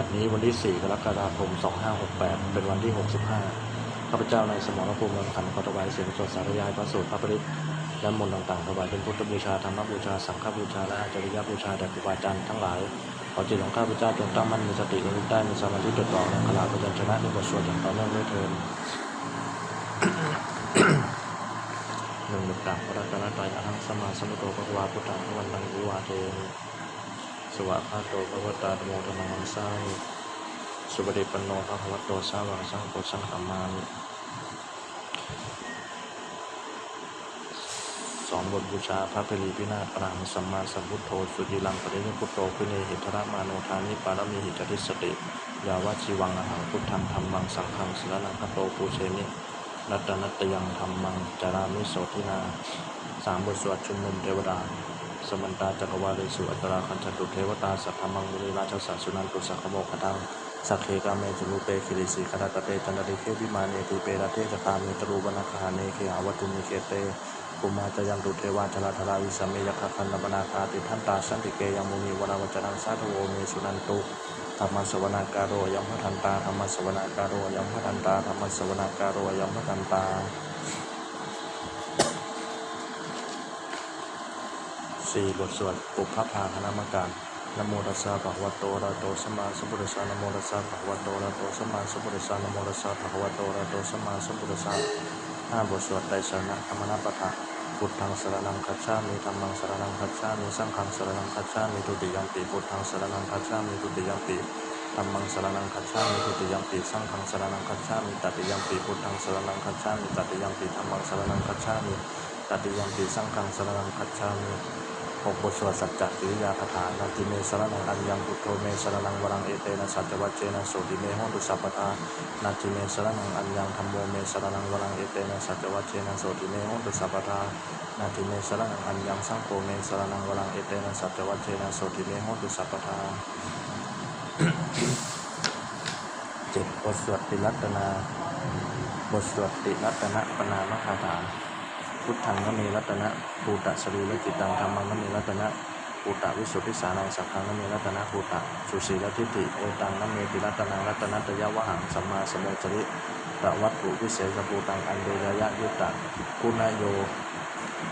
บัดนี้วันที่ 4 กรกฎาคม 2568 เป็นวันที่ 65 ข้าพเจ้าในสมรภูมินำขันขอถวายเสียงสดสาธยายพระสูตรพระปริตและมนต์ต่างๆถวายเป็นพุทธบูชาธรรมบูชา สังฆบูชา และจริยบูชาแด่ครูบาอาจารย์ทั้งหลาย ขอจิตของข้าพเจ้าจงตั้งมั่นมีสติระลึกได้มีสมาธิจดจ่อในขลาพยัญชนะในบทสวดอย่างต่อเนื่องด้วยเทินหนึ่งหนึ่งต่างพระรัตนตรัยอหังสมาสมุโธพระวาพุทธังพระวันตังวิวาเทมิส วะคาโตพระวตาธโมธนังมังสามิสุปฏิปันโนภะคะวะโตสาวกสังโฆสังฆามามิสอนบทบูชาพระเพลีพินาศปรางสัมมาสัมพุทโธสุติลังปรินิพุทโธพิเนหิทระมาโนทานิปารมีหิจติสติยาวะชีวังอาหังพุทธังธรรมังสังฆังสรนังคโตปูเชมิรัตนัตยังธรรมังจารามิโสทินาสามบทสวดชุมนุมเทวดา สมันตาจักรวาเลสุอัตราคัญจตุเทวตาสัทธมังมุนีราชสัสุนันตุสักโมกขตังสักเคกาเมจุลุเปคิริสิคตตเตจันติเควิมาเนติเปรเทจตามิตรูบนาคาเนเคหาวัตุมิเคเตปุมาจยังตุเทวาชลาธราวิสเมยคคันนบนาคาติทันตาสันติเกยังมุนีวราวจนังสาธโวเมสุนันตุธรรมสวนาการโรยัมพทันตาธรรมสวนาการโรยัมพทันตาธรรมสวนาการโรยัมพทันตา สี่บทสวดปุพพพาคณามการนโมตัสสะภะคะวะโตอะระหะโตสัมมาสัมพุทธัสสะนโมตัสสะภะคะวะโตอะระหะโตสัมมาสัมพุทธัสสะนโมตัสสะภะคะวะโตอะระหะโตสัมมาสัมพุทธัสสะห้าบทสวดไตรสรณะธรรมนัปปะทะพุทธังสรณังคัจฉามิธัมมังสรณังคัจฉามิสังฆังสรณังคัจฉามิทุติยัมปิพุทธังสรณังคัจฉามิทุติยัมปิธัมมังสรณังคัจฉามิทุติยัมปิสังฆังสรณังคัจฉามิตติยัมปิพุทธังสรณังคัจฉามิตติยัมปิธัมมังสรณังคัจฉามิตติยัมปิสังฆังสรณังคัจฉามิ หกบทสวดสัจจกิริยาคาถานาทิเมสรณังอัญญังพุทโธเมสรณังวรังเอเตนะสัจจวัจเจนะโสติเมหตุสัพพทานาทิเมสรณังอัญญังธัมโมเมสรณังวรังเอเตนะสัจจวัจเจนะโสติเมหตุสัพพทานาทิเมสรณังอัญญังสังโฆเมสรณังวรังเอเตนะสัจจวัจเจนะโสติเมหตุสัพพทาเจ็ดบทสวดติรัตนาบทสวดติรัตนะปนามคาถา พุทธังนมีรัตนะภูตะสรีละจิตังธรรมังนมีรัตนะภูตะวิสุทธิสานังสัพพังนมีรัตนะภูตะสุสีลทิฏฐิเอตังนเมติรัตนังรัตนะตยะวะหังสัมมาสัมโมจริตะวัตถุวิเศษภูตังอันเดยยะยุตตะกุณโย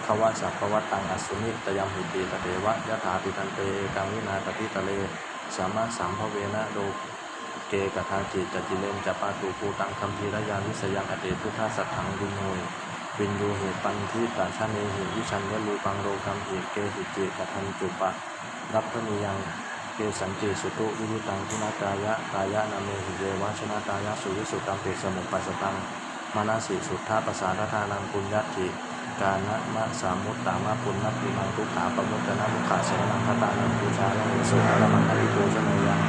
ขวะสัพพวัตตังอสุนิตยามหิติตะเทวะยะถาปิตันเตกังวินาตติตะเลสามารถสัมภเวนะโดเกกทาจิตจิเลนจะปาตูปูตังคัมภีรยานิสยังอเตพุทธสัทธังวินโนย วินยูเหตุปันทิตาชาเนหิวิชันยลูปังโรกัมเหตุเกหิจิกทันจุปะรับพนิยังเกสันติสุตุวิริตังพุนากายะกายะนาเมหิเยวชนะกายะสุวิสุตังเปสมุปัสสตังมานาสิสุทธาปสาทธานังปุญญติกานะมะสามุตตามะปุณณปิมังทุกขาปมุตตนะมุขาสนังคตานังบูชายังสุขะมังคติโกชนยัง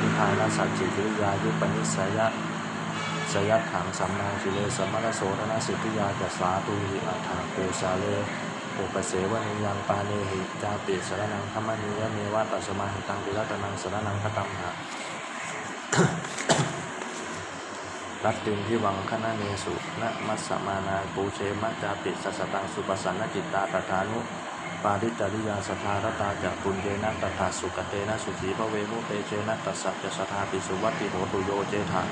นิพพานสัจจิกิริยายุปนิสัยะ สยัตถังสัมมาชิเลสมณโสธนสิทธิยาจัสสาตุหิอัฏฐาโกสาเลโอปเสวนิยังปาเนหิจาปิสรนังธรรมนิยเมวะตัสมาหิตังปิรัตนังสรนังคตัมหะรัตตินที่วังคณะเนสุนะมัสสมานาปูเชมัจจาปิสัสตังสุปสันนจิตตาตถานุปาริจาริยาสทารตาจากปุญเยนะตถาสุกเตนะสุขีพระเวมุเตเชนะตัสสัจะสทาปิสุวัติโหตุโยเจธา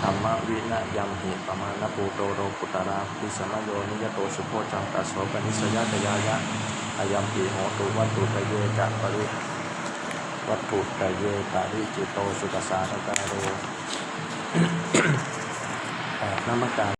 ธรรมวินะยัมหิปมาณปูโตโรปุตระปิสมโยนิยโตสุโพจังตัสโสปนิสยะตยายะอายัมหิโหตุวัตถุตะเยกะปริวัตถุตะเยปะริจิโตสุกสารการโรนามการ